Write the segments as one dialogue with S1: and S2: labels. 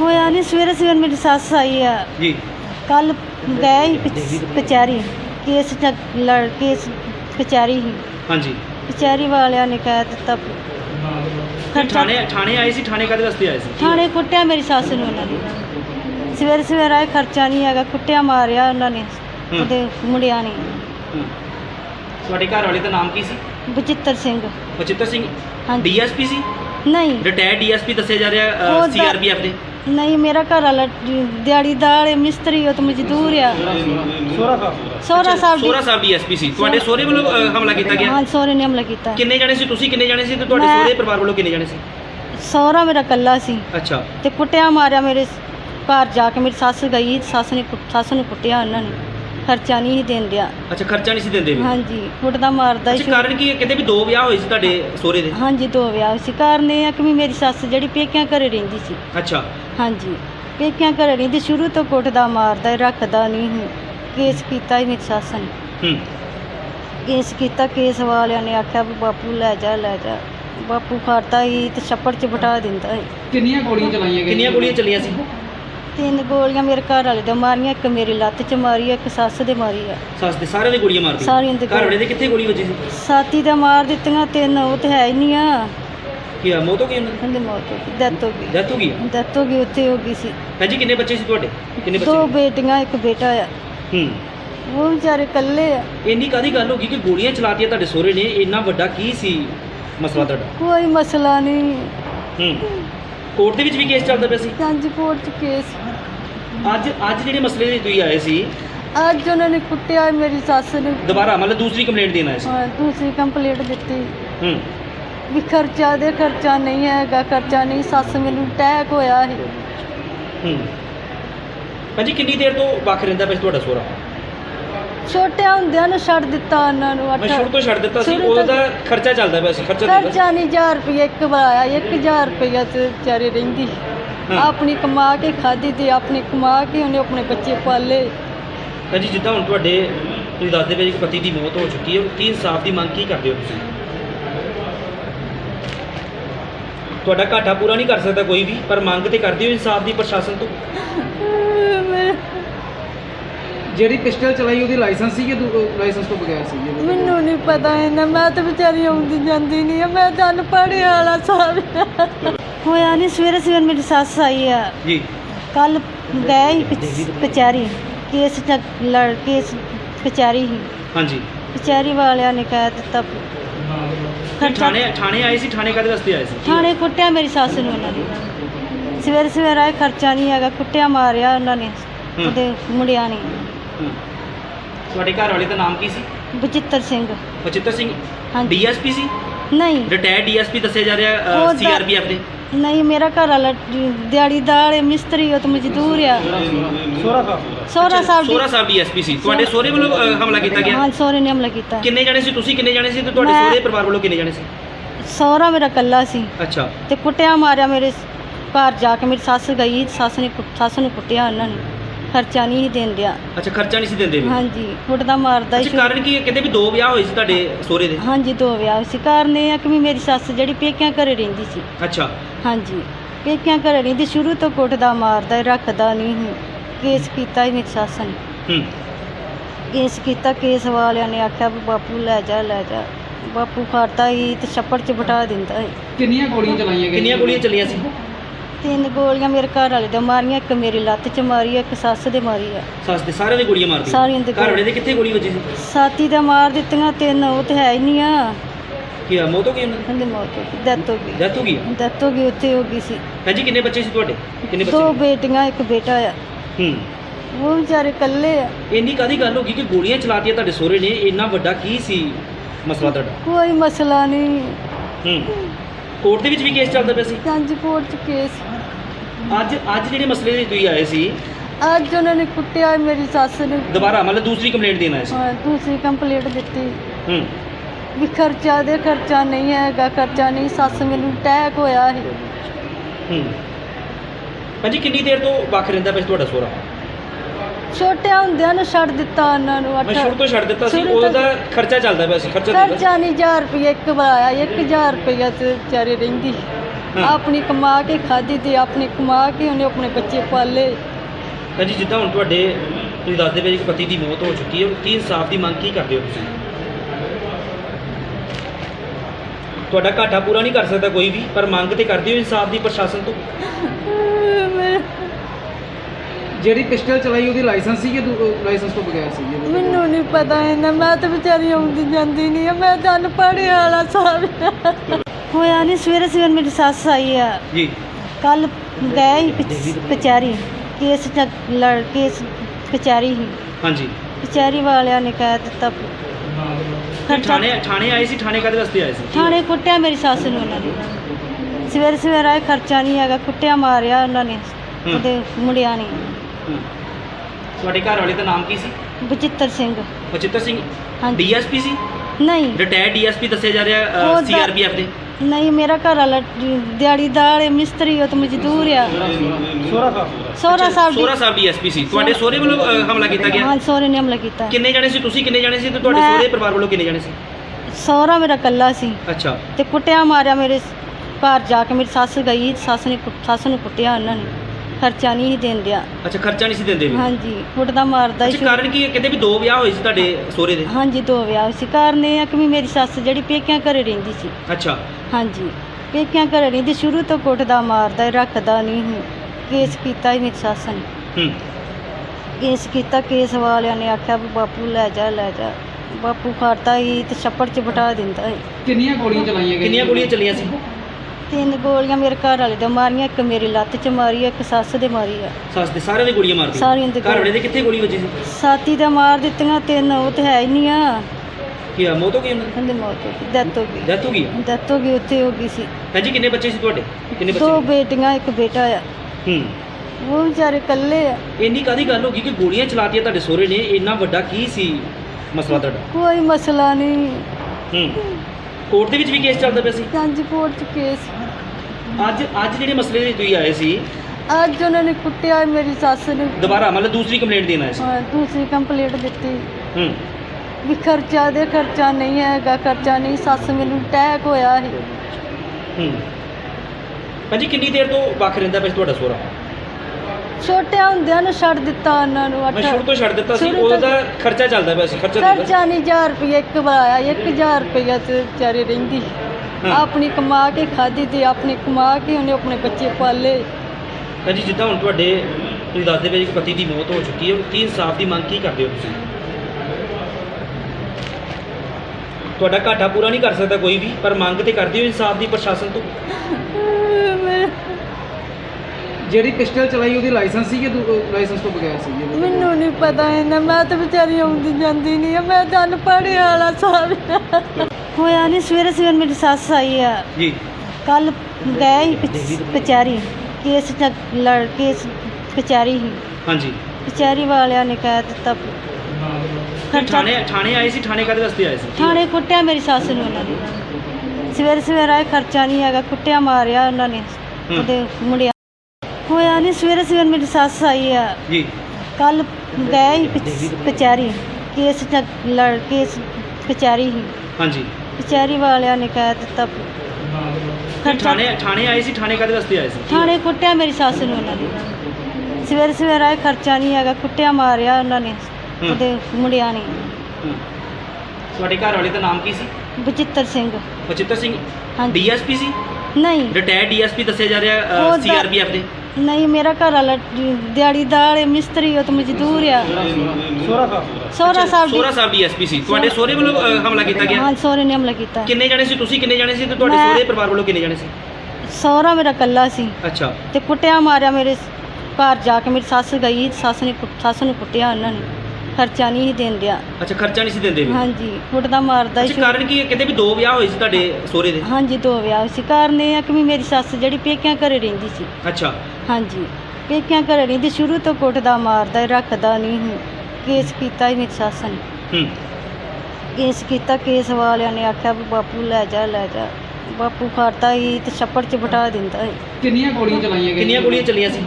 S1: ਹੋਇਆ ਨਹੀਂ ਸਵੇਰੇ ਸਵੇਰੇ ਮੇਰੀ ਸੱਸ ਆਈ ਆ।
S2: ਜੀ।
S1: ਕੱਲ ਗਏ ਸੀ ਕਚ- ਕਚਹਿਰੀ। ਕੇਸ ਚ ਲੜ ਕੇਸ ਕਚਹਿਰੀ ਸੀ।
S2: ਹਾਂਜੀ।
S1: ਕਚਹਿਰੀ ਵਾਲਿਆਂ ਨੇ ਕਹਿ ਦਿੱਤਾ।
S2: ਤੁਸੀਂ
S1: ਖਰਚਾ
S2: ਥਾਣੇ ਥਾਣੇ ਆਏ ਸੀ? ਥਾਣੇ ਕਾਦੇ ਵਾਸਤੇ ਆਏ ਸੀ?
S1: ਥਾਣੇ ਕੁੱਟਿਆ ਮੇਰੀ ਸੱਸ ਨੂੰ ਉਹਨਾਂ ਨੇ। ਸਵੇਰੇ ਸਵੇਰੇ ਆਏ ਖਰਚਾ ਨਹੀਂ ਹੈਗਾ ਕੁੱਟਿਆ ਮਾਰਿਆ ਉਹਨਾਂ ਨੇ।
S2: ਹੂੰ।
S1: ਉਹਦੇ ਮੁੰਡਿਆਂ ਨੇ।
S2: ਹੂੰ। ਤੁਹਾਡੇ ਘਰ ਵਾਲੇ ਦਾ ਨਾਮ ਕੀ ਸੀ?
S1: ਬਚਿੱਤਰ ਸਿੰਘ।
S2: ਬਚਿੱਤਰ ਸਿੰਘ?
S1: ਹਾਂਜੀ।
S2: ਡੀਐਸਪੀ ਸੀ?
S1: ਨਹੀਂ।
S2: ਰਿਟਾਇਰਡ ਡੀਐਸਪੀ ਦੱਸਿਆ ਜਾ ਰਿਹਾ ਸੀਆਰਪੀਐਫ ਦੇ।
S1: ਨਹੀਂ ਮੇਰਾ ਘਰ ਵਾਲਾ ਦਿਹਾੜੀਦਾਰ ਹੈ ਮਿਸਤਰੀ ਉਹ ਤੇ ਮਜ਼ਦੂਰ ਆ। ਸੋਹਰਾ ਸਾਹਿਬ।
S2: ਸੋਹਰਾ
S1: ਦੀ
S2: ਸਾਹਿਬ ਡੀਐਸਪੀ ਸੀ। ਤੁਹਾਡੇ ਸਹੁਰੇ ਵੱਲੋਂ ਅ, ਹਮਲਾ ਕੀਤਾ ਗਿਆ?
S1: ਹਾਂ ਸੋਹਰੇ ਨੇ ਹਮਲਾ ਕੀਤਾ।
S2: ਕਿੰਨੇ ਜਾਣੇ ਸੀ? ਤੁਸੀਂ ਕਿੰਨੇ ਜਾਣੇ ਸੀ ਤੇ ਤੁਹਾਡੇ
S1: ਮੈਂ-
S2: ਸਹੁਰੇ ਪਰਿਵਾਰ ਵੱਲੋਂ ਕਿੰਨੇ ਜਾਣੇ ਸੀ?
S1: ਸੋਹਰਾ ਮੇਰਾ ਕੱਲਾ ਸੀ।
S2: ਅੱਛਾ।
S1: ਤੇ ਕੁੱਟਿਆ ਮਾਰਿਆ ਮੇਰੇ ਘਰ ਜਾ ਕੇ ਮੇਰੀ ਸੱਸ ਗਈ ਸੱਸ ਨੇ ਕੁੱਟ- ਸੱਸ ਨੂੰ ਕੁੱਟਿਆ ਉਹਨਾਂ ਨੇ। ਖਰਚਾ ਨਹੀਂ ਸੀ ਦੇਣ ਦਿਆ।
S2: ਅੱਛਾ ਖਰਚਾ ਨਹੀਂ ਸੀ ਦਿੰਦੇ ਵੀ?
S1: ਹਾਂਜੀ ਕੁੱਟਦਾ ਮਾਰਦਾ
S2: ਅੱਛਾ
S1: ਸੀ।
S2: ਕਾਰਨ ਕੀ ਹੈ? ਕਹਿੰਦੇ ਵੀ ਦੋ ਵਿਆਹ ਹੋਏ ਸੀ ਤੁਹਾਡੇ ਸਹੁਰੇ ਦੇ?
S1: ਹਾਂਜੀ ਦੋ ਵਿਆਹ ਸੀ। ਕਾਰਨ ਇਹ ਆ ਕਿ ਵੀ ਮੇਰੀ ਸੱਸ ਜਿਹੜੀ ਪੇਕਿਆਂ ਘਰੇ ਰਹਿੰਦੀ ਸੀ।
S2: ਅੱਛਾ।
S1: ਹਾਂਜੀ। ਪੇਕਿਆਂ ਘਰੇ ਰਹਿੰਦੀ ਸ਼ੁਰੂ ਤੋਂ ਕੁੱਟਦਾ ਮਾਰਦਾ ਰੱਖਦਾ ਨਹੀਂ ਸੀ। ਕੇਸ ਕੀਤਾ ਸੀ ਮੇਰੀ ਸੱਸ ਨੇ
S2: ਹੂੰ।
S1: ਕੇਸ ਕੀਤਾ ਕੇਸ ਵਾਲਿਆਂ ਨੇ ਆਖਿਆ ਵੀ ਬਾਪੂ ਲੈ ਜਾ ਲੈ ਜਾ। ਬਾਪੂ ਫੜਦਾ ਹੀ ਤੇ ਛੱਪੜ 'ਚ ਬਿਠਾ ਦਿੰਦਾ ਸੀ
S3: ਕਿੰਨੀਆਂ ਗੋਲੀਆਂ ਚਲਾਈਆਂ ਗਈਆਂ?
S2: ਕਿੰਨੀਆਂ ਗੋਲੀਆਂ ਚੱਲੀਆਂ ਸੀ?
S1: ਤਿੰਨ ਗੋਲੀਆਂ ਮੇਰੇ ਘਰ ਵਾਲੇ ਦੇ ਮਾਰੀਆਂ ਇੱਕ ਮੇਰੀ ਲੱਤ 'ਚ ਮਾਰੀ ਆ, ਇੱਕ ਸੱਸ ਦੇ ਮਾਰੀ ਆ।
S2: ਸੱਸ ਦੇ ਸਾਰਿਆਂ ਦੇ ਗੋਲੀਆਂ ਮਾਰਦੀ
S1: ਸਾਰਿਆਂ ਦੇ
S2: ਘਰ ਵਾਲੇ ਦੇ ਕਿੱਥੇ ਗੋਲੀ ਵੱਜੀ ਸੀ?
S1: ਸਾਥੀ ਦਾ ਮਾਰ ਦਿੱਤੀਆਂ ਤਿੰਨ ਉਹ ਤੇ ਹੈ ਹੀ ਨਹੀਂ ਆ।
S2: ਕੀ ਆ ਮੌਤ ਹੋ ਗਈ ਉਹਨਾਂ?
S1: ਕਹਿੰਦੇ ਮੌਤ ਹੋ ਗਈ। ਡੈਥ ਹੋ ਗਈ।
S2: ਡੈਥ ਹੋ ਗਈ
S1: ਡੈਥ ਹੋ ਗਈ ਉੱਥੇ ਹੋ ਗਈ ਸੀ।
S2: ਭੈਣ ਜੀ ਕਿੰਨੇ ਬੱਚੇ ਸੀ ਤੁਹਾਡੇ? ਕਿੰਨੇ
S1: ਦੋ
S2: ਬੱਚੇ
S1: ਬੇਟੀਆਂ ਇੱਕ ਬੇਟਾ ਆ।
S2: ਹੂੰ।
S1: ਉਹ ਵਿਚਾਰੇ ਇਕੱਲੇ ਆ।
S2: ਇੰਨੀ ਕਾਦੀ ਗੱਲ ਹੋ ਗਈ ਕਿ ਗੋਲੀਆਂ ਚਲਾਤੀਆਂ ਤੁਹਾਡੇ ਸਹੁਰੇ ਨੇ? ਇੰਨਾ ਵੱਡਾ ਕੀ ਸੀ ਮਸਲਾ ਤੁਹਾਡਾ?
S1: ਕੋਈ ਮਸਲਾ ਨਹੀਂ।
S2: ਹੂੰ। ਕੋਰਟ ਦੇ ਵਿੱਚ ਵੀ ਕੇਸ ਚੱਲਦਾ ਪਿਆ ਸੀ?
S1: ਜੰਜ ਕੋਰਟ 'ਚ ਕੇਸ
S2: ਅੱਜ ਅੱਜ ਜਿਹੜੇ ਮਸਲੇ ਦੇ ਤੁਸੀਂ ਆਏ ਸੀ?
S1: ਅੱਜ ਉਹਨਾਂ ਨੇ ਕੁੱਟਿਆ ਮੇਰੀ ਸੱਸ ਨੇ।
S2: ਦੁਬਾਰਾ ਮਤਲਬ ਦੂਸਰੀ ਕੰਪਲੇਂਟ ਦੇਣ ਆਏ ਸੀ?
S1: ਹਾਂ, ਦੂਸਰੀ ਕੰਪਲੀਟ ਦਿੱਤੀ।
S2: ਹੂੰ।
S1: ਵੀ ਖਰਚਾ ਦੇ ਖਰਚਾ ਨਹੀਂ ਹੈਗਾ ਖਰਚਾ ਨਹੀਂ ਸੱਸ ਮੈਨੂੰ ਅਟੈਕ ਹੋਇਆ ਸੀ।
S2: ਹੂੰ। ਭੈਣ ਜੀ ਕਿੰਨੀ ਦੇਰ ਤੋਂ ਵੱਖ ਰਹਿੰਦਾ ਪਿਆ ਸੀ ਤੁਹਾਡਾ ਸਹੁਰਾ?
S1: ਛੋਟਿਆਂ ਹੁੰਦਿਆਂ ਨੂੰ ਛੱਡ ਦਿੱਤਾ ਉਹਨਾਂ ਨੂੰ
S2: ਮੈਂ ਸ਼ੁਰੂ ਤੋਂ ਛੱਡ ਦਿੱਤਾ ਸੀ
S1: ਸ਼ੁਰੂ ਤੋਂ-
S2: ਉਹਦਾ ਖਰਚਾ ਚੱਲਦਾ ਪਿਆ ਸੀ ਖਰਚਾ ਦਿੰਦਾ ਸੀ।
S1: ਖਰਚਾ ਨਹੀਂ 1000 ਰੁਪਏ ਇੱਕ ਵਾਰ ਆਇਆ 1000 ਰੁਪਏ ਤੇ ਵਿਚਾਰੇ ਰਹਿੰਦੀ।
S2: ਹਾਂ।
S1: ਆਪਣੀ ਕਮਾ ਕੇ ਖਾਦੀ ਤੇ ਆਪਣੀ ਕਮਾ ਕੇ ਉਹਨੇ ਆਪਣੇ ਬੱਚੇ ਪਾਲੇ।
S2: ਭੈਣ ਜੀ ਜਿੱਦਾਂ ਹੁਣ ਤੁਹਾਡੇ ਤੁਸੀਂ ਦੱਸਦੇ ਪਏ ਜੀ ਕਿ ਪਤੀ ਦੀ ਮੌਤ ਹੋ ਚੁੱਕੀ ਹੈ ਕੀ ਇਨਸਾਫ ਦੀ ਮੰਗ ਕੀ ਕਰਦੇ ਹੋ ਤੁਸੀਂ? ਤੁਹਾਡਾ ਘਾਟਾ ਪੂਰਾ ਨਹੀਂ ਕਰ ਸਕਦਾ ਕੋਈ ਵੀ ਪਰ ਮੰਗ ਤੇ ਕਰਦੇ ਹੋ ਇਨਸਾਫ ਦੀ ਪ੍ਰਸ਼ਾਸਨ ਤੋਂ।
S3: ਜਿਹੜੀ ਪਿਸਟਲ ਚਲਾਈ ਉਹਦੀ ਲਾਇਸੈਂਸ ਸੀ ਕਿ ਲਾਇਸੈਂਸ ਤੋਂ ਬਗੈਰ ਸੀ ਜੀ
S1: ਮੈਨੂੰ ਨਹੀਂ ਪਤਾ ਇਹਨਾਂ ਮੈਂ ਤਾਂ ਵਿਚਾਰੀ ਆਉਂਦੀ ਜਾਂਦੀ ਨਹੀਂ ਆ ਮੈਂ ਤਾਂ ਅਨਪੜ੍ਹ ਵਾਲਾ ਸਾਬ ਹੋਇਆ ਨਹੀਂ ਸਵੇਰੇ ਸਵੇਰੇ ਮੇਰੀ ਸੱਸ ਆਈ ਆ।
S2: ਜੀ।
S1: ਕੱਲ ਗਏ ਕਚਹਿਰੀ ਕੇਸ ਚ ਲੜ ਕੇਸ ਕਚਹਿਰੀ ਸੀ।
S2: ਹਾਂਜੀ।
S1: ਕਚਹਿਰੀ ਵਾਲਿਆਂ ਨੇ ਕਹਿ ਦਿੱਤਾ ਖਰਚਾ
S2: ਥਾਣੇ ਥਾਣੇ ਆਏ ਸੀ ਥਾਣੇ ਕਾਦੇ ਵਾਸਤੇ ਆਏ ਸੀ?
S1: ਥਾਣੇ ਕੁੱਟਿਆ ਮੇਰੀ ਸੱਸ ਨੂੰ ਉਹਨਾਂ ਨੇ। ਸਵੇਰੇ ਸਵੇਰੇ ਆਏ ਖਰਚਾ ਨਹੀਂ ਹੈਗਾ ਕੁੱਟਿਆ ਮਾਰਿਆ ਉਹਨਾਂ ਨੇ
S2: ਹੂੰ।
S1: ਉਹਦੇ ਮੁੰਡਿਆਂ ਨੇ।
S2: ਹੂੰ। ਤੁਹਾਡੇ ਘਰ ਵਾਲੇ ਦਾ ਨਾਮ ਕੀ ਸੀ?
S1: ਬਚਿੱਤਰ ਸਿੰਘ।
S2: ਬਚਿੱਤਰ ਸਿੰਘ?
S1: ਹਾਂਜੀ।
S2: ਡੀਐਸਪੀ ਸੀ?
S1: ਨਹੀਂ।
S2: ਰਿਟਾਇਰਡ ਡੀਐਸਪੀ ਦੱਸਿਆ ਜਾ ਰਿਹਾ ਸੀਆਰਪੀਐਫ ਦੇ।
S1: ਨਹੀਂ ਮੇਰਾ ਘਰ ਵਾਲਾ ਦਿਹਾੜੀਦਾਰ ਹੈ ਮਿਸਤਰੀ ਉਹ ਤੇ ਮਜ਼ਦੂਰ ਆ। ਸੋਹਰਾ ਸਾਹਿਬ। ਦੀ
S2: ਸੋਹਰਾ ਸਾਹਿਬ ਡੀਐਸਪੀ ਸੀ। ਤੁਹਾਡੇ ਸਹੁਰੇ ਵੱਲੋਂ ਅ, ਹਮਲਾ ਕੀਤਾ ਗਿਆ?
S1: ਹਾਂ ਸੋਹਰੇ ਨੇ ਹਮਲਾ ਕੀਤਾ।
S2: ਕਿੰਨੇ ਜਾਣੇ ਸੀ? ਤੁਸੀਂ ਕਿੰਨੇ ਜਾਣੇ ਸੀ ਤੇ ਤੁਹਾਡੇ
S1: ਮੈਂ-
S2: ਸਹੁਰੇ ਪਰਿਵਾਰ ਵੱਲੋਂ ਕਿੰਨੇ ਜਾਣੇ ਸੀ?
S1: ਸੋਹਰਾ ਮੇਰਾ ਕੱਲਾ ਸੀ।
S2: ਅੱਛਾ।
S1: ਤੇ ਕੁੱਟਿਆ ਮਾਰਿਆ ਮੇਰੇ ਘਰ ਜਾ ਕੇ ਮੇਰੀ ਸੱਸ ਗਈ ਸੱਸ ਨੇ ਸੱਸ ਨੂੰ ਕੁੱਟਿਆ ਉਹਨਾਂ ਨੇ। ਖਰਚਾ ਨਹੀਂ ਸੀ ਦੇਣ ਦਿਆ
S2: ਅੱਛਾ ਖਰਚਾ ਨਹੀਂ ਸੀ ਦਿੰਦੇ ਵੀ?
S1: ਹਾਂਜੀ ਕੁੱਟਦਾ ਮਾਰਦਾ
S2: ਅੱਛਾ
S1: ਸੀ।
S2: ਕਾਰਨ ਕੀ ਹੈ? ਕਹਿੰਦੇ ਵੀ ਦੋ ਵਿਆਹ ਹੋਏ ਸੀ ਤੁਹਾਡੇ ਸਹੁਰੇ ਦੇ।
S1: ਹਾਂਜੀ ਦੋ ਵਿਆਹ ਸੀ। ਕਾਰਨ ਇਹ ਆ ਕਿ ਵੀ ਮੇਰੀ ਸੱਸ ਜਿਹੜੀ ਪੇਕਿਆਂ ਘਰੇ ਰਹਿੰਦੀ ਸੀ।
S2: ਅੱਛਾ।
S1: ਹਾਂਜੀ ਪੇਕਿਆਂ ਘਰੇ ਰਹਿੰਦੀ ਸ਼ੁਰੂ ਤੋਂ ਕੁੱਟਦਾ ਮਾਰਦਾ ਰੱਖਦਾ ਨਹੀਂ ਸੀ। ਕੇਸ ਕੀਤਾ ਸੀ ਮੇਰੀ ਸੱਸ ਨੇ।
S2: ਹੂੰ।
S1: ਕੇਸ ਕੀਤਾ ਕੇਸ ਵਾਲਿਆਂ ਨੇ ਆਖਿਆ ਵੀ ਬਾਪੂ ਲੈ ਜਾ ਲੈ ਜਾ। ਬਾਪੂ ਫੜਦਾ ਹੀ ਤੇ ਛੱਪੜ 'ਚ ਬਿਠਾ ਦਿੰਦਾ ਸੀ।
S3: ਕਿੰਨੀਆਂ ਗੋਲੀਆਂ ਚਲਾਈਆਂ ਗਈਆਂ?
S2: ਕਿੰਨੀਆਂ ਗੋਲੀਆਂ ਚੱਲੀਆਂ ਸੀ?
S1: ਤਿੰਨ ਗੋਲੀਆਂ ਮੇਰੇ ਘਰ ਵਾਲੇ ਦੇ ਮਾਰੀਆਂ ਇੱਕ ਮੇਰੀ ਲੱਤ 'ਚ ਮਾਰੀ ਆ, ਇੱਕ ਸੱਸ ਦੇ ਮਾਰੀ ਆ।
S2: ਸੱਸ ਦੇ ਸਾਰਿਆਂ ਦੇ ਗੋਲੀਆਂ ਮਾਰਦੀ
S1: ਸਾਰਿਆਂ ਦੇ
S2: ਘਰ ਵਾਲੇ ਦੇ ਕਿੱਥੇ ਗੋਲੀ ਵੱਜੀ ਸੀ?
S1: ਸਾਥੀ ਦਾ ਮਾਰ ਦਿੱਤੀਆਂ ਤਿੰਨ ਉਹ ਤੇ ਹੈ ਹੀ ਨਹੀਂ ਆ।
S2: ਕੀ ਆ ਮੌਤ ਹੋ ਗਈ ਉਹਨਾਂ
S1: ਕਹਿੰਦੇ ਮੌਤ ਹੋ ਗਈ ਡੈਥ ਹੋ ਗਈ।
S2: ਦੀ ਡੈਥ ਹੋ ਗਈ ਆ?
S1: ਡੈਥ ਹੋ ਗਈ ਉੱਥੇ ਹੋ ਗਈ ਸੀ।
S2: ਭੈਣ ਜੀ ਕਿੰਨੇ ਬੱਚੇ ਸੀ ਤੁਹਾਡੇ? ਕਿੰਨੇ
S1: ਦੋ
S2: ਬੱਚੇ
S1: ਬੇਟੀਆਂ ਇੱਕ ਬੇਟਾ ਆ।
S2: ਹੂੰ।
S1: ਉਹ ਵਿਚਾਰੇ ਇਕੱਲੇ ਆ।
S2: ਇੰਨੀ ਕਾਦੀ ਗੱਲ ਹੋ ਗਈ ਕਿ ਗੋਲੀਆਂ ਚਲਾਤੀਆਂ ਤੁਹਾਡੇ ਸਹੁਰੇ ਨੇ? ਇੰਨਾ ਵੱਡਾ ਕੀ ਸੀ ਮਸਲਾ ਤੁਹਾਡਾ?
S1: ਕੋਈ ਮਸਲਾ ਨਹੀਂ।
S2: ਹੂੰ। ਕੋਰਟ ਦੇ ਵਿੱਚ ਵੀ ਕੇਸ ਚੱਲਦਾ ਪਿਆ ਸੀ?
S1: ਜੰਜ ਕੋਰਟ 'ਚ ਕੇਸ।
S2: ਅੱਜ ਅੱਜ ਜਿਹੜੇ ਮਸਲੇ ਦੇ ਤੁਸੀਂ ਆਏ ਸੀ?
S1: ਅੱਜ ਉਹਨਾਂ ਨੇ ਕੁੱਟਿਆ ਮੇਰੀ ਸੱਸ ਨੇ।
S2: ਦੁਬਾਰਾ ਮਤਲਬ ਦੂਸਰੀ ਕੰਪਲੇਂਟ ਦੇਣ ਆਏ ਸੀ?
S1: ਹਾਂ, ਦੂਸਰੀ ਕੰਪਲੀਟ ਦਿੱਤੀ।
S2: ਹੂੰ।
S1: ਵੀ ਖਰਚਾ ਦੇ ਖਰਚਾ ਨਹੀਂ ਹੈਗਾ ਖਰਚਾ ਨਹੀਂ। ਸੱਸ ਮੈਨੂੰ ਅਟੈਕ ਹੋਇਆ ਸੀ।
S2: ਹੂੰ। ਭੈਣ ਜੀ ਕਿੰਨੀ ਦੇਰ ਤੋਂ ਵੱਖ ਰਹਿੰਦਾ ਪਿਆ ਸੀ ਤੁਹਾਡਾ ਸਹੁਰਾ?
S1: ਛੋਟਿਆਂ ਹੁੰਦਿਆਂ ਨੂੰ ਛੱਡ ਦਿੱਤਾ ਉਹਨਾਂ ਨੂੰ
S2: ਮੈਂ ਸ਼ੁਰੂ ਤੋਂ ਛੱਡ ਦਿੱਤਾ ਸੀ
S1: ਸ਼ੁਰੂ ਤੋਂ-
S2: ਉਹਦਾ ਖਰਚਾ ਚੱਲਦਾ ਪਿਆ ਸੀ ਖਰਚਾ ਸੀ।
S1: ਖਰਚਾ ਨਹੀਂ 1000 ਰੁਪਏ ਇੱਕ ਵਾਰ ਆਇਆ 1000 ਰੁਪਏ ਤੇ ਵਿਚਾਰੇ ਰਹਿੰਦੀ। ਆਪਣੀ ਕਮਾ ਕੇ ਖਾਧੀ ਤੇ ਆਪਣੀ ਕਮਾ ਕੇ ਉਹਨੇ ਆਪਣੇ ਬੱਚੇ ਪਾਲੇ
S2: ਭੈਣ ਜੀ ਜਿੱਦਾਂ ਹੁਣ ਤੁਹਾਡੇ ਤੁਸੀਂ ਦੱਸਦੇ ਪਏ ਜੀ ਕਿ ਪਤੀ ਦੀ ਮੌਤ ਹੋ ਚੁੱਕੀ ਹੈ ਕੀ ਇਨਸਾਫ ਦੀ ਮੰਗ ਕੀ ਕਰਦੇ ਹੋ ਤੁਸੀਂ ਤੁਹਾਡਾ ਘਾਟਾ ਪੂਰਾ ਨਹੀਂ ਕਰ ਸਕਦਾ ਕੋਈ ਵੀ ਪਰ ਮੰਗ ਤੇ ਕਰਦੇ ਹੋ ਇਨਸਾਫ ਦੀ ਪ੍ਰਸ਼ਾਸਨ ਤੋਂ
S3: ਜਿਹੜੀ ਪਿਸਟਲ ਚਲਾਈ ਉਹਦੀ ਲਾਇਸੈਂਸ ਸੀ ਕਿ ਲਾਇਸੈਂਸ ਤੋਂ ਬਗੈਰ ਸੀ ਇਹ?
S1: ਮੈਨੂੰ ਨਹੀਂ ਪਤਾ ਇਹਨਾਂ ਮੈਂ ਤਾਂ ਵਿਚਾਰੀ ਆਉਂਦੀ ਜਾਂਦੀ ਨਹੀਂ ਆ ਮੈਂ ਤਾਂ ਅਨਪੜ੍ਹ ਵਾਲਾ ਸਾਹਿਬ ਹੋਇਆ ਨਹੀਂ ਸਵੇਰੇ ਸਵੇਰੇ ਮੇਰੀ ਸੱਸ ਆਈ ਆ।
S2: ਜੀ।
S1: ਕੱਲ ਗਏ ਸੀ ਕਚਹਿਰੀ ਕੇਸ ਚ ਲੜ ਕੇਸ ਕਚਹਿਰੀ ਸੀ।
S2: ਹਾਂਜੀ।
S1: ਕਚਹਿਰੀ ਵਾਲਿਆਂ ਨੇ ਕਹਿ ਦਿੱਤਾ। ਖਰਚਾ
S2: ਥਾਣੇ ਥਾਣੇ ਆਏ ਸੀ? ਥਾਣੇ ਕਾਦੇ ਵਾਸਤੇ ਆਏ ਸੀ?
S1: ਥਾਣੇ ਕੁੱਟਿਆ ਮੇਰੀ ਸੱਸ ਨੂੰ ਉਹਨਾਂ ਨੇ। ਸਵੇਰੇ ਸਵੇਰੇ ਆਏ ਖਰਚਾ ਨਹੀਂ ਹੈਗਾ। ਕੁੱਟਿਆ ਮਾਰਿਆ ਉਹਨਾਂ ਨੇ। ਉਹਦੇ ਮੁੰਡਿਆਂ ਨੇ।
S2: ਤੁਹਾਡੇ ਘਰ ਵਾਲੇ ਦਾ ਨਾਮ ਕੀ ਸੀ?
S1: ਬਚਿੱਤਰ ਸਿੰਘ।
S2: ਬਚਿੱਤਰ ਸਿੰਘ?
S1: ਹਾਂਜੀ।
S2: ਡੀਐਸਪੀ ਸੀ?
S1: ਨਹੀਂ।
S2: ਰਿਟਾਇਰਡ ਡੀਐਸਪੀ ਦੱਸਿਆ ਜਾ ਰਿਹਾ ਸੀਆਰਪੀਐਫ ਦੇ।
S1: ਨਹੀਂ ਮੇਰਾ ਘਰ ਵਾਲਾ ਦਿਹਾੜੀਦਾਰ ਹੈ ਮਿਸਤਰੀ ਉਹ ਤੇ ਮਜ਼ਦੂਰ ਆ। ਸੋਹਰਾ ਸਾਹਿਬ।
S2: ਸੋਹਰਾ ਸਾਹਿਬ ਡੀਐਸਪੀ ਸੀ। ਤੁਹਾਡੇ
S1: ਸੋਹਰਾ-
S2: ਸੋਹਰੇ ਵੱਲੋਂ ਅ, ਹਮਲਾ ਕੀਤਾ ਗਿਆ?
S1: ਹਾਂ ਸੋਹਰੇ ਨੇ ਹਮਲਾ ਕੀਤਾ।
S2: ਕਿੰਨੇ ਜਣੇ ਸੀ? ਤੁਸੀਂ ਕਿੰਨੇ ਜਣੇ ਸੀ ਤੇ ਤੁਹਾਡੇ
S1: ਮੈਂ-
S2: ਸੋਹਰੇ ਪਰਿਵਾਰ ਵੱਲੋਂ ਕਿੰਨੇ ਜਣੇ ਸੀ?
S1: ਸੋਹਰਾ ਮੇਰਾ ਕੱਲਾ ਸੀ।
S2: ਅੱਛਾ।
S1: ਤੇ ਕੁੱਟਿਆ ਮਾਰਿਆ ਮੇਰੇ ਘਰ ਜਾ ਕੇ ਮੇਰੀ ਸੱਸ ਗਈ ਸੱਸ ਨੇ ਸੱਸ ਨੂੰ ਕੁੱਟਿਆ ਉਹਨਾਂ ਨੇ। ਖਰਚਾ ਨਹੀਂ ਸੀ ਦੇਣ ਦਿਆ।
S2: ਅੱਛਾ ਖਰਚਾ ਨਹੀਂ ਸੀ ਦਿੰਦੇ ਵੀ?
S1: ਹਾਂਜੀ ਕੁੱਟਦਾ ਮਾਰਦਾ
S2: ਅੱਛਾ ਕਾਰਨ ਕੀ ਹੈ? ਕਿਤੇ ਵੀ ਦੋ ਵਿਆਹ ਹੋਏ ਸੀ ਤੁਹਾਡੇ ਸੋਹਰੇ ਦੇ?
S1: ਹਾਂਜੀ ਦੋ ਵਿਆਹ ਸੀ। ਕਾਰਨ ਇਹ ਆ ਕਿ ਵੀ ਮੇਰੀ ਸੱਸ ਜਿਹੜੀ ਪੇਕਿਆਂ ਘਰੇ ਰਹਿੰਦੀ ਸੀ।
S2: ਅੱਛਾ।
S1: ਹਾਂਜੀ ਪੇਕਿਆਂ ਘਰੇ ਰਹਿੰਦੀ ਸ਼ੁਰੂ ਤੋਂ ਕੁੱਟਦਾ ਮਾਰਦਾ ਰੱਖਦਾ ਨਹੀਂ ਸੀ। ਕੇਸ ਕੀਤਾ ਹੀ ਮੇਰੀ ਸੱਸ ਨੇ।
S2: ਹੂੰ।
S1: ਕੇਸ ਕੀਤਾ ਕੇਸ ਵਾਲਿਆਂ ਨੇ ਆਖਿਆ ਵੀ ਬਾਪੂ ਲੈ ਜਾ ਲੈ ਜਾ। ਬਾਪੂ ਫੜਦਾ ਹੀ ਤੇ ਛੱਪੜ 'ਚ ਬਿਠਾ ਦਿੰਦਾ ਹੈ
S3: ਕਿੰਨੀਆਂ ਗੋਲੀਆਂ ਚਲਾਈਆਂ ਗਈਆਂ?
S2: ਕਿੰਨੀਆਂ ਗੋਲੀਆਂ ਚੱਲੀਆਂ ਸੀ?
S1: ਤਿੰਨ ਗੋਲੀਆਂ ਮੇਰੇ ਘਰ ਵਾਲੇ ਦੇ ਮਾਰੀਆਂ ਇੱਕ ਮੇਰੀ ਲੱਤ 'ਚ ਮਾਰੀ ਆ, ਇੱਕ ਸੱਸ ਦੇ ਮਾਰੀ ਆ।
S2: ਸੱਸ ਦੇ ਸਾਰਿਆਂ ਦੇ ਗੋਲੀਆਂ ਮਾਰਦੀ
S1: ਸਾਰਿਆਂ ਦੇ
S2: ਘਰ ਵਾਲੇ ਦੇ ਕਿੱਥੇ ਗੋਲੀ ਵੱਜੀ ਸੀ?
S1: ਸਾਥੀ ਦਾ ਮਾਰ ਦਿੱਤੀਆਂ ਤਿੰਨ ਉਹ ਤੇ ਹੈ ਹੀ ਨਹੀਂ ਆ।
S2: ਕੀ ਆ ਮੌਤ ਹੋ ਗਈ ਉਹਨਾਂ
S1: ਕਹਿੰਦੇ ਮੌਤ ਹੋ ਗਈ ਡੈਥ ਹੋ ਗਈ।
S2: ਡੈਥ ਹੋ ਗਈ? ਆ?
S1: ਡੈਥ ਹੋ ਗਈ ਉੱਥੇ ਹੋ ਗਈ ਸੀ।
S2: ਭੈਣ ਜੀ ਕਿੰਨੇ ਬੱਚੇ ਸੀ ਤੁਹਾਡੇ? ਕਿੰਨੇ
S1: ਦੋ
S2: ਬੱਚੇ
S1: ਬੇਟੀਆਂ ਇੱਕ ਬੇਟਾ ਆ।
S2: ਹੂੰ।
S1: ਉਹ ਵਿਚਾਰੇ ਇਕੱਲੇ ਆ।
S2: ਇੰਨੀ ਕਾਦੀ ਗੱਲ ਹੋ ਗਈ ਕਿ ਗੋਲੀਆਂ ਚਲਾਤੀਆਂ ਤੁਹਾਡੇ ਸੋਹਰੇ ਨੇ? ਇੰਨਾ ਵੱਡਾ ਕੀ ਸੀ ਮਸਲਾ ਤੁਹਾਡਾ?
S1: ਕੋਈ ਮਸਲਾ ਨਹੀਂ।
S2: ਹੂੰ। ਕੋਰਟ ਦੇ ਵਿੱਚ ਵੀ ਕੇਸ ਚੱਲਦਾ ਪਿਆ ਸੀ?
S1: ਜਾਂਜੀ ਕੋਰਟ 'ਚ ਕੇਸ।
S2: ਅੱਜ ਅੱਜ ਜਿਹੜੇ ਮਸਲੇ ਦੇ ਤੁਸੀਂ ਆਏ ਸੀ?
S1: ਅੱਜ ਉਹਨਾਂ ਨੇ ਕੁੱਟਿਆ ਮੇਰੀ ਸੱਸ ਨੇ।
S2: ਦੁਬਾਰਾ ਮਤਲਬ ਦੂਸਰੀ ਕੰਪਲੇਂਟ ਦੇਣ ਆਏ ਸੀ?
S1: ਹਾਂ, ਦੂਸਰੀ ਕੰਪਲੀਟ ਦਿੱਤੀ।
S2: ਹੂੰ।
S1: ਵੀ ਖਰਚਾ ਦੇ ਖਰਚਾ ਨਹੀਂ ਹੈਗਾ ਖਰਚਾ ਨਹੀਂ ਸੱਸ ਮੈਨੂੰ ਅਟੈਕ ਹੋਇਆ ਸੀ।
S2: ਹੂੰ। ਭਾਜੀ ਕਿੰਨੀ ਦੇਰ ਤੋਂ ਵੱਖ ਰਹਿੰਦਾ ਪਿਆ ਸੀ ਤੁਹਾਡਾ ਸੋਹਰਾ?
S1: ਛੋਟਿਆਂ ਹੁੰਦਿਆਂ ਨੂੰ ਛੱਡ ਦਿੱਤਾ ਉਹਨਾਂ ਨੂੰ
S2: ਮੈਂ ਸ਼ੁਰੂ ਤੋਂ ਛੱਡ ਦਿੱਤਾ ਸੀ
S1: ਸ਼ੁਰੂ ਤੋਂ-
S2: ਉਹਦਾ ਖਰਚਾ ਚੱਲਦਾ ਪਿਆ ਸੀ ਖਰਚਾ ਸੀ।
S1: ਖਰਚਾ ਨਹੀਂ 1000 ਰੁਪਏ ਇੱਕ ਵਾਰ ਆਇਆ 1000 ਰੁਪਏ ਤੇ ਵਿਚਾਰੀ ਰਹਿੰਦੀ।
S2: ਹਾਂ।
S1: ਆਪਣੀ ਕਮਾ ਕੇ ਖਾਧੀ ਤੇ ਆਪਣੀ ਕਮਾ ਕੇ ਉਹਨੇ ਆਪਣੇ ਬੱਚੇ ਪਾਲੇ।
S2: ਭਾਜੀ ਜਿੱਦਾਂ ਹੁਣ ਤੁਹਾਡੇ ਤੁਸੀਂ ਦੱਸਦੇ ਪਏ ਜੀ ਕਿ ਪਤੀ ਦੀ ਮੌਤ ਹੋ ਚੁੱਕੀ ਹੈ ਕੀ ਇਨਸਾਫ ਦੀ ਮੰਗ ਕੀ ਕਰਦੇ ਹੋ ਤੁਸੀਂ? ਤੁਹਾਡਾ ਘਾਟਾ ਪੂਰਾ ਨਹੀਂ ਕਰ ਸਕਦਾ ਕੋਈ ਵੀ ਪਰ ਮੰਗ ਤੇ ਕਰਦੇ ਹੋ ਇਨਸਾਫ ਦੀ ਪ੍ਰਸ਼ਾਸਨ ਤੋਂ?
S3: ਜਿਹੜੀ ਪਿਸਟਲ ਚਲਾਈ ਉਹਦੀ ਲਾਇਸੈਂਸ ਸੀ ਕਿ ਲਾਇਸੈਂਸ ਤੋਂ ਬਗੈਰ ਸੀ?
S1: ਮੈਨੂੰ ਨਹੀਂ ਪਤਾ ਇਹਨਾਂ ਮੈਂ ਤਾਂ ਵਿਚਾਰੀ ਆਉਂਦੀ ਜਾਂਦੀ ਨਹੀਂ ਆ ਮੈਂ ਤਾਂ ਅਨਪੜ੍ਹ ਵਾਲਾ ਸਾਹਿਬ ਹੋਇਆ ਨਹੀਂ ਸਵੇਰੇ ਸਵੇਰੇ ਮੇਰੀ ਸੱਸ ਆਈ ਆ।
S2: ਜੀ।
S1: ਕੱਲ ਗਏ ਕਚਹਿਰੀ ਕੇਸ ਚ ਲੜ ਕੇਸ ਕਚਹਿਰੀ ਸੀ।
S2: ਹਾਂਜੀ।
S1: ਕਚਹਿਰੀ ਵਾਲਿਆਂ ਨੇ ਕਹਿ ਦਿੱਤਾ।
S2: ਥਾਣੇ ਥਾਣੇ ਆਏ ਸੀ? ਥਾਣੇ ਕਾਦੇ ਵਾਸਤੇ ਆਏ ਸੀ?
S1: ਥਾਣੇ ਕੁੱਟਿਆ ਮੇਰੀ ਸੱਸ ਨੂੰ ਉਹਨਾਂ ਨੇ। ਸਵੇਰੇ ਸਵੇਰੇ ਆਏ ਖਰਚਾ ਨਹੀਂ ਹੈਗਾ ਕੁੱਟਿਆ ਮਾਰਿਆ ਉਹਨਾਂ ਨੇ।
S2: ਹੂੰ।
S1: ਉਹਦੇ ਮੁੰਡਿਆਂ ਹੋਇਆ ਨਹੀਂ ਸਵੇਰੇ ਸਵੇਰੇ ਮੇਰੀ ਸੱਸ ਆਈ ਆ।
S2: ਜੀ।
S1: ਕੱਲ ਗਏ ਸੀ ਕਚ- ਕਚਹਿਰੀ। ਕੇਸ ਚ ਲੜ ਕੇਸ ਕਚਹਿਰੀ ਸੀ।
S2: ਹਾਂਜੀ।
S1: ਕਚਹਿਰੀ ਵਾਲਿਆਂ ਨੇ ਕਹਿ ਦਿੱਤਾ।
S2: ਤੁਸੀਂ
S1: ਖਰਚਾ
S2: ਥਾਣੇ ਥਾਣੇ ਆਏ ਸੀ ਥਾਣੇ ਕਾਦੇ ਵਾਸਤੇ ਆਏ ਸੀ?
S1: ਥਾਣੇ ਕੁੱਟਿਆ ਮੇਰੀ ਸੱਸ ਨੂੰ ਉਹਨਾਂ ਨੇ। ਸਵੇਰੇ ਸਵੇਰੇ ਆਏ ਖਰਚਾ ਨਹੀਂ ਹੈਗਾ ਕੁੱਟਿਆ ਮਾਰਿਆ ਉਹਨਾਂ ਨੇ।
S2: ਹੂੰ।
S1: ਉਹਦੇ ਮੁੰਡਿਆਂ ਨੇ।
S2: ਹੂੰ। ਤੁਹਾਡੇ ਘਰ ਵਾਲੇ ਦਾ ਨਾਮ ਕੀ ਸੀ?
S1: ਬਚਿੱਤਰ ਸਿੰਘ।
S2: ਬਚਿੱਤਰ ਸਿੰਘ?
S1: ਹਾਂਜੀ।
S2: ਡੀਐਸਪੀ ਸੀ?
S1: ਨਹੀਂ।
S2: ਰਿਟਾਇਰਡ ਡੀਐਸਪੀ ਦੱਸਿਆ ਜਾ ਰਿਹਾ ਸੀਆਰਪੀਐਫ ਦੇ।
S1: ਨਹੀਂ ਮੇਰਾ ਘਰ ਵਾਲਾ ਦਿਹਾੜੀਦਾਰ ਹੈ ਮਿਸਤਰੀ ਉਹ ਤੇ ਮਜ਼ਦੂਰ ਆ। ਸੋਹਰਾ ਸਾਹਿਬ?
S2: ਸੋਹਰਾ ਸਾਹਿਬ ਡੀਐਸਪੀ ਸੀ। ਤੁਹਾਡੇ ਸੋਹਰੇ ਵੱਲੋਂ ਅ, ਹਮਲਾ ਕੀਤਾ ਗਿਆ?
S1: ਹਾਂ ਸੋਹਰੇ ਨੇ ਹਮਲਾ ਕੀਤਾ।
S2: ਕਿੰਨੇ ਜਣੇ ਸੀ ਤੁਸੀਂ? ਕਿੰਨੇ ਜਣੇ ਸੀ ਤੇ ਤੁਹਾਡੇ
S1: ਮੈਂ-
S2: ਸੋਹਰੇ ਪਰਿਵਾਰ ਵੱਲੋਂ ਕਿੰਨੇ ਜਣੇ ਸੀ?
S1: ਸੋਹਰਾ ਮੇਰਾ ਕੱਲਾ ਸੀ।
S2: ਅੱਛਾ।
S1: ਤੇ ਕੁੱਟਿਆ ਮਾਰਿਆ ਮੇਰੇ ਘਰ ਜਾ ਕੇ। ਮੇਰੀ ਸੱਸ ਗਈ ਸੱਸ ਨੇ ਸੱਸ ਨੂੰ ਕੁੱਟਿਆ ਉਹਨਾਂ ਨੇ। ਖਰਚਾ ਨਹੀਂ ਸੀ ਦੇਣ ਦਿਆ
S2: ਅੱਛਾ ਖਰਚਾ ਨਹੀਂ ਸੀ ਦਿੰਦੇ ਵੀ?
S1: ਹਾਂਜੀ ਕੁੱਟਦਾ ਮਾਰਦਾ
S2: ਅੱਛਾ ਕਾਰਨ ਕੀ ਹੈ? ਕਿਤੇ ਵੀ ਦੋ ਵਿਆਹ ਹੋਏ ਸੀ ਤੁਹਾਡੇ ਸੋਹਰੇ ਦੇ।
S1: ਹਾਂਜੀ ਦੋ ਵਿਆਹ ਸੀ। ਕਾਰਨ ਇਹ ਆ ਕਿ ਵੀ ਮੇਰੀ ਸੱਸ ਜਿਹੜੀ ਪੇਕਿਆਂ ਘਰੇ ਰਹਿੰਦੀ ਸੀ।
S2: ਅੱਛਾ।
S1: ਹਾਂਜੀ ਪੇਕਿਆਂ ਘਰੇ ਰਹਿੰਦੀ ਸ਼ੁਰੂ ਤੋਂ ਕੁੱਟਦਾ ਮਾਰਦਾ ਹੀ ਰੱਖਦਾ ਨਹੀਂ ਸੀ। ਕੇਸ ਕੀਤਾ ਹੀ ਮੇਰੀ ਸੱਸ ਨੇ।
S2: ਹੂੰ।
S1: ਕੇਸ ਕੀਤਾ ਕੇਸ ਵਾਲਿਆਂ ਨੇ ਆਖਿਆ ਵੀ ਬਾਪੂ ਲੈ ਜਾ ਲੈ ਜਾ। ਬਾਪੂ ਫੜਦਾ ਹੀ ਤੇ ਛੱਪੜ 'ਚ ਬਿਠਾ ਦਿੰਦਾ ਹੈ
S3: ਕਿੰਨੀਆਂ ਗੋਲੀਆਂ ਚਲਾਈਆਂ ਗਈਆਂ?
S2: ਕਿੰਨੀਆਂ ਗੋਲੀਆਂ ਚੱਲੀਆਂ ਸੀ?